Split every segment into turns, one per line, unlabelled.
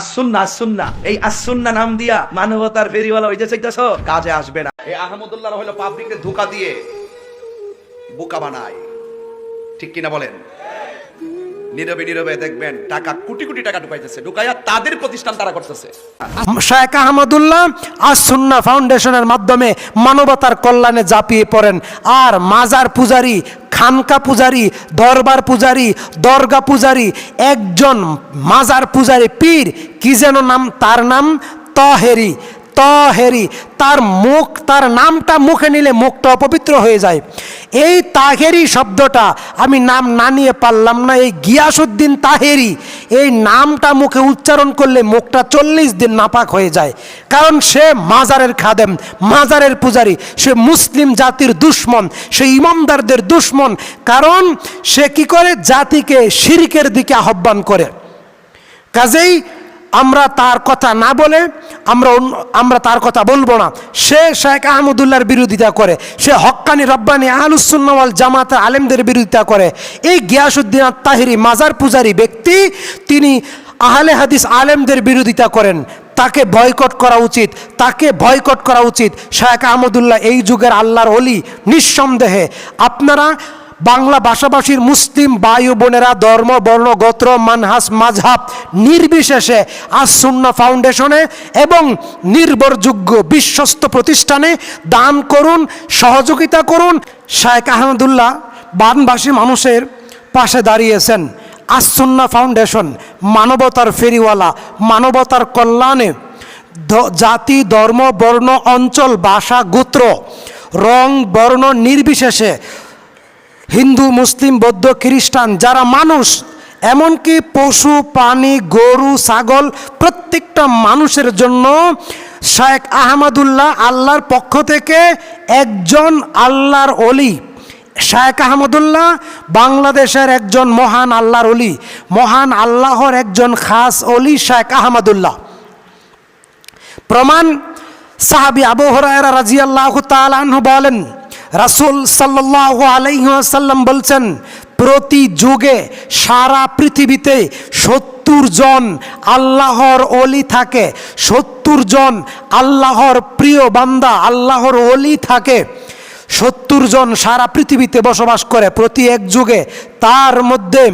আসুন্না আসুন্না এই আসুন্না নাম দিয়া মানবতার ফেরিওয়ালা হইতে চাইতেছ? কাজে আসবে না। এই আহমদুল্লাহ হইল পাবলিককে ধোকা দিয়ে বোকা বানায়। ঠিক কিনা বলেন? নীরবে নীরবে দেখবেন টাকা কোটি কোটি টাকা ঢুকাইতেছে। ঢুকাইয়া তাদের প্রতিষ্ঠান তারা করতেছে।
শেখ আহমদুল্লাহ আজ সুন্না ফাউন্ডেশনের মাধ্যমে মানবতার কল্যাণে ঝাঁপিয়ে পড়েন। আর মাজার পূজারি খানকা পূজারি, দরবার পূজারি, দরগা পূজারি, একজন মাজার পূজারি পীর, কি যেন নাম, তার নাম তহেরি তহেরি। তার মুখ, তার নামটা মুখে নিলে মুখটা অপবিত্র হয়ে যায়। এই তাহেরি শব্দটা আমি নাম না নিয়ে পারলাম না, এই গিয়াসুদ্দিন তাহেরি এই নামটা মুখে উচ্চারণ করলে মুখটা চল্লিশ দিন নাপাক হয়ে যায়। কারণ সে মাজারের খাদেম, মাজারের পূজারি, সে মুসলিম জাতির দুশ্মন, সে ইমামদারদের দুশ্মন। কারণ সে কি করে? জাতিকে শিরিকের দিকে আহ্বান করে। কাজেই আমরা তার কথা না বলে, আমরা আমরা তার কথা বলব না। সে শেখ আহমদুল্লাহর বিরোধিতা করে, সে হক্কানি রব্বানি আহলুসুন্নওয়াল জামাত আলেমদের বিরোধিতা করে। এই গিয়াসুদ্দিন আত্মাহিরি মাজার পূজারি ব্যক্তি, তিনি আহলে হাদিস আলেমদের বিরোধিতা করেন। তাকে বয়কট করা উচিত, তাকে বয়কট করা উচিত। শেখ আহমদুল্লাহ এই যুগের আল্লাহর অলি, নিঃসন্দেহে। আপনারা বাংলা ভাষাভাষীর মুসলিম বায়ু বোনেরা ধর্ম, বর্ণ, গোত্র, মানহাস, মাঝহাব নির্বিশেষে আসুন্না ফাউন্ডেশনে এবং নির্ভরযোগ্য বিশ্বস্ত প্রতিষ্ঠানে দান করুন, সহযোগিতা করুন। শায়েক আহমদুল্লাহ বানবাসী মানুষের পাশে দাঁড়িয়েছেন। আসুন্না ফাউন্ডেশন মানবতার ফেরিওয়ালা, মানবতার কল্যাণে জাতি, ধর্ম, বর্ণ, অঞ্চল, ভাষা, গোত্র, রং, বর্ণ নির্বিশেষে হিন্দু, মুসলিম, বৌদ্ধ, খ্রিস্টান, যারা মানুষ, এমনকি পশু, প্রাণী, গরু, ছাগল, প্রত্যেকটা মানুষের জন্য শেখ আহমদুল্লাহ আল্লাহর পক্ষ থেকে একজন আল্লাহর অলি শেখ আহমদুল্লাহ বাংলাদেশের একজন মহান আল্লাহর অলি মহান আল্লাহর একজন খাস অলি শেখ আহমদুল্লাহ। প্রমাণ সাহাবি আবু হরায়রা রাজিয়াল্লাহু তাআলা বলেন রাসূল সাল্লাহ আলাইসাল্লাম বলছেন, প্রতি যুগে সারা পৃথিবীতে সত্তর জন আল্লাহর অলি থাকে, সত্তর জন আল্লাহর প্রিয় বান্দা আল্লাহর অলি থাকে। সত্তর জন সারা পৃথিবীতে বসবাস করে, প্রতি এক যুগে তার মধ্যে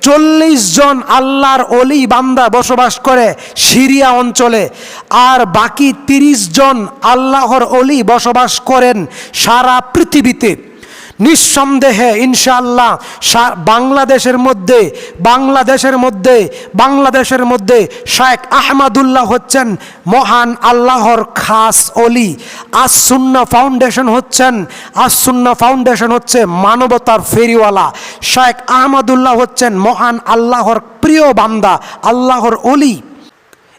চল্লিশ জন আল্লাহর অলি বান্দা বসবাস করে সিরিয়া অঞ্চলে, আর বাকি তিরিশ জন আল্লাহর অলি বসবাস করেন সারা পৃথিবীতে। নিঃসন্দেহে, ইনশাআল্লাহ বাংলাদেশের মধ্যে বাংলাদেশের মধ্যে বাংলাদেশের মধ্যে শেখ আহমদুল্লাহ হচ্ছেন মহান আল্লাহর খাস অলি। আসুন্না ফাউন্ডেশন হচ্ছেন আসুন্না ফাউন্ডেশন হচ্ছে মানবতার ফেরিওয়ালা। শেখ আহমদুল্লাহ হচ্ছেন মহান আল্লাহর প্রিয় বান্দা, আল্লাহর অলি।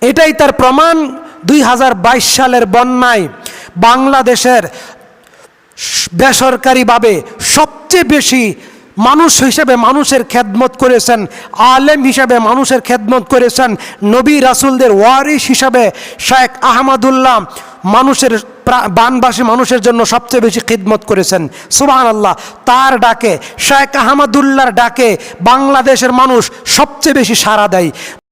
এটাই তার প্রমাণ দুই হাজার বাইশ সালের বন্যায়। বাংলাদেশের বেসরকারিভাবে সবচেয়ে বেশি মানুষ হিসেবে মানুষের খেদমত করেছেন, আলেম হিসেবে মানুষের খেদমত করেছেন নবী রাসুলদের ওয়ারিস হিসাবে শেখ আহমদুল্লাহ মানুষের বানবাসী মানুষের জন্য সবচেয়ে বেশি খিদমত করেছেন। সুবাহ আল্লাহ তার ডাকে, শেখ আহমদুল্লাহর ডাকে বাংলাদেশের মানুষ সবচেয়ে বেশি সাড়া দেয়।